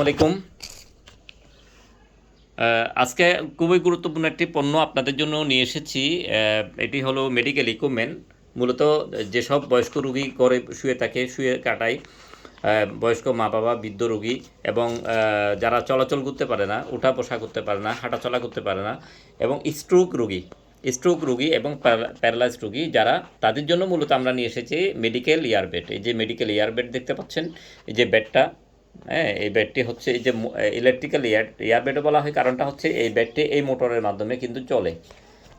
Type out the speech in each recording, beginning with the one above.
আসসালামাইকুম আজকে খুবই গুরুত্বপূর্ণ একটি পণ্য আপনাদের জন্য নিয়ে এসেছি। এটি হলো মেডিকেল ইকুইপমেন্ট মূলত যেসব বয়স্ক রুগী করে শুয়ে থাকে, শুয়ে কাটায় বয়স্ক মা বাবা বৃদ্ধ রোগী এবং যারা চলাচল করতে পারে না, উঠা বসা করতে পারে না হাঁটাচলা করতে পারে না এবং স্ট্রোক রোগী স্ট্রোক রোগী এবং প্যারালাইজ রোগী যারা, তাদের জন্য মূলত আমরা নিয়ে এসেছি মেডিকেল ইয়ারবেড এই যে মেডিকেল ইয়ারবেড দেখতে পাচ্ছেন, এই যে বেডটা হ্যাঁ এই ব্যাটটি হচ্ছে এই যে ইলেকট্রিক্যাল এয়ার এয়ার ব্যাটও বলা হয়, কারণটা হচ্ছে এই ব্যাটটি এই মোটরের মাধ্যমে কিন্তু চলে।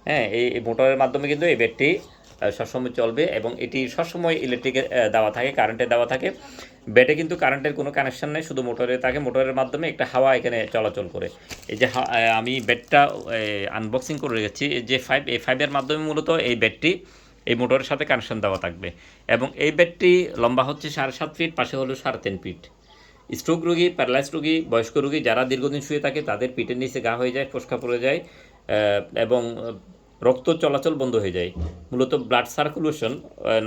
হ্যাঁ এই মোটরের মাধ্যমে কিন্তু এই ব্যাটটি সবসময় চলবে এবং এটি সবসময় ইলেকট্রিকের দেওয়া থাকে কারেন্টে দেওয়া থাকে। ব্যাটে কিন্তু কারেন্টের কোনো কানেকশন নেই, শুধু মোটরে থাকে, মোটরের মাধ্যমে একটা হাওয়া এখানে চলাচল করে। এই যে আমি ব্যাটটা আনবক্সিং করে রেখেছি, এই যে ফাইভ এই ফাইভের মাধ্যমে মূলত এই ব্যাটটি এই মোটরের সাথে কানেকশন দেওয়া থাকবে। এবং এই ব্যাটটি লম্বা হচ্ছে সাড়ে সাত ফিট পাশে হলো সাড়ে তিন ফিট স্ট্রোক রোগী প্যারালাইজ রোগী, বয়স্ক রোগী যারা দীর্ঘদিন শুয়ে থাকে, তাদের পিঠের নিচে গা হয়ে যায়, ফোসকা পড়ে যায় এবং রক্ত চলাচল বন্ধ হয়ে যায়। মূলত ব্লাড সার্কুলেশন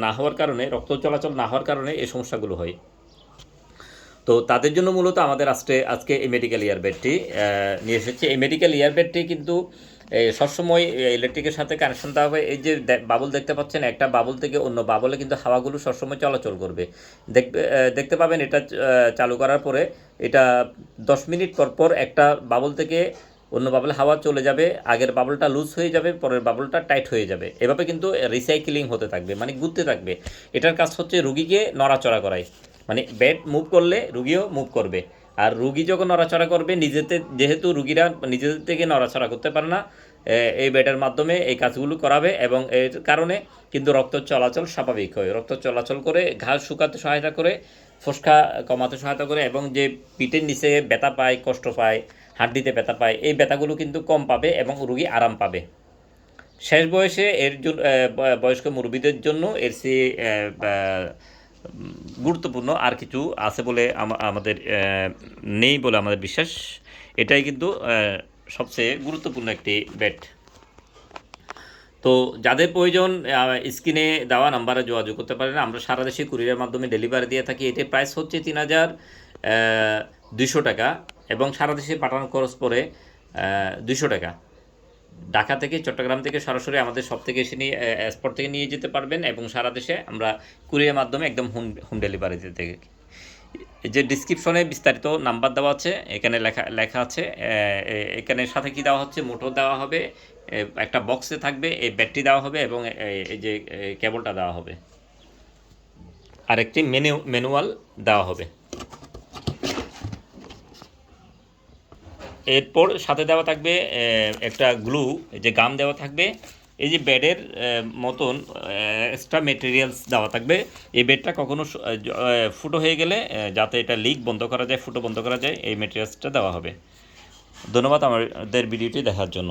না হওয়ার কারণে, রক্ত চলাচল না হওয়ার কারণে এই সমস্যাগুলো হয়। তো তাদের জন্য মূলত আমাদের আজকে আজকে এই মেডিকেল ইয়ারবেডটি নিয়ে এসেছে। এই মেডিকেল ইয়ারবেডটি কিন্তু সবসময় ইলেকট্রিকের সাথে কানেকশন দেওয়া হবে। এই যে বাবল দেখতে পাচ্ছেন, একটা বাবল থেকে অন্য বাবলে কিন্তু হাওয়াগুলো সবসময় চলাচল করবে। দেখবে দেখতে পাবেন এটা চালু করার পরে এটা দশ মিনিট পর পর একটা বাবল থেকে অন্য বাবলে হাওয়া চলে যাবে। আগের বাবলটা লুজ হয়ে যাবে, পরের বাবলটা টাইট হয়ে যাবে। এভাবে কিন্তু রিসাইকেলিং হতে থাকবে মানে ঘুরতে থাকবে। এটার কাজ হচ্ছে রুগীকে নড়াচড়া করায় মানে বেড মুভ করলে রুগীও মুভ করবে। আর রুগী যখন নড়াচড়া করবে নিজেতে যেহেতু রুগীরা নিজেদের থেকে নড়াচড়া করতে পারে না এই বেডের মাধ্যমে এই কাজগুলো করাবে এবং এর কারণে কিন্তু রক্ত চলাচল স্বাভাবিক হয়। রক্ত চলাচল করে ঘাস শুকাতে সহায়তা করে ফোসকা কমাতে সহায়তা করে এবং যে পিঠের নিচে ব্যথা পায় কষ্ট পায় হাড্ডিতে ব্যথা পায় এই ব্যথাগুলো কিন্তু কম পাবে এবং রুগী আরাম পাবে। শেষ বয়সে এর জন্য বয়স্ক মুরব্বীদের জন্য এর উম, গুরুত্বপূর্ণ, আর কিছু আছে বলে আমাদের নেই বলে আমাদের বিশ্বাস। এটাই কিন্তু সবচেয়ে গুরুত্বপূর্ণ একটি বেড তো যাদের প্রয়োজন স্ক্রিনে দেওয়া নাম্বারে যোগাযোগ করতে পারেন। আমরা সারা দেশে কুরিয়ারের মাধ্যমে ডেলিভারি দিয়ে থাকি। এটির প্রাইস হচ্ছে তিন হাজার দুইশো টাকা এবং সারা দেশে পাঠানোর খরচ পড়ে দুইশো টাকা। ঢাকা থেকে চট্টগ্রাম থেকে সরাসরি আমাদের সব থেকে এসে নিয়ে স্পট থেকে নিয়ে যেতে পারবেন এবং সারা দেশে আমরা কুরিয়ার মাধ্যমে একদম হোম হোম ডেলিভারি দিতে যে ডিসক্রিপশনে বিস্তারিত নাম্বার দেওয়া আছে, এখানে লেখা লেখা আছে এখানে সাথে কি দেওয়া হচ্ছে? মোটর দেওয়া হবে একটা বক্সে থাকবে, এই ব্যাটারি দেওয়া হবে এবং এই যে কেবলটা দেওয়া হবে। আর একটি মেনু ম্যানুয়াল দেওয়া হবে। এরপর সাথে দেওয়া থাকবে একটা গ্লু যে গাম দেওয়া থাকবে। এই যে বেডের মতন এক্সট্রা মেটেরিয়ালস দেওয়া থাকবে। এই বেডটা কখনো ফুটো হয়ে গেলে যাতে এটা লিক বন্ধ করা যায়, ফুটো বন্ধ করা যায়, এই মেটেরিয়ালসটা দেওয়া হবে। ধন্যবাদ আমাদের ভিডিওটি দেখার জন্য।